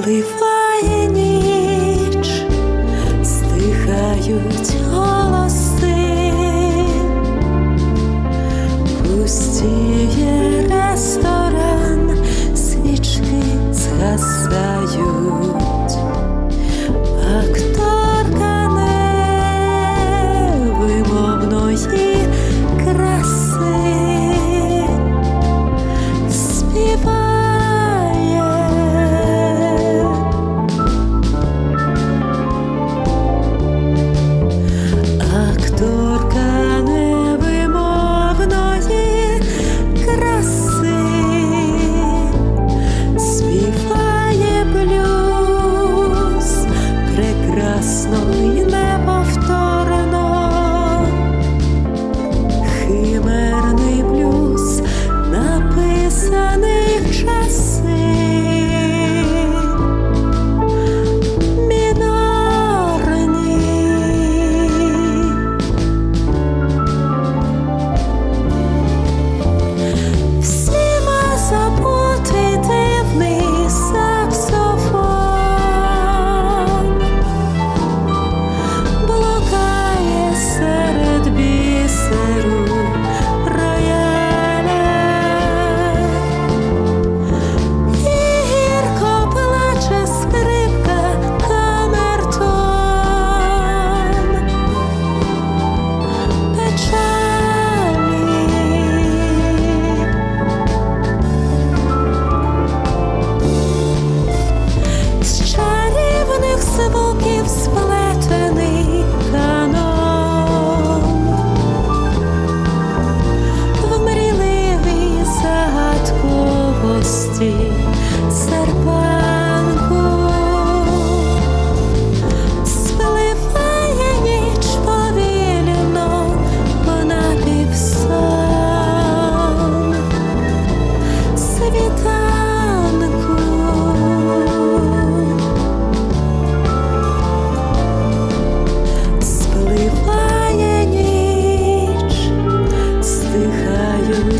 Спливає ніч, стихають голоси, пустіє ресторан, свічки згасають, а хто ясною.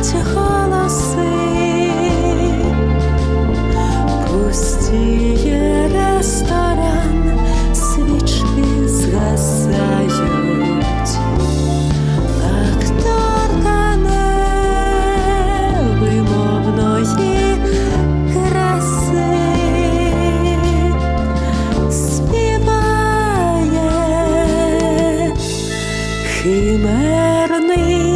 серця голоси, ресторан, свічки згасають, акторка краси, співає химерний.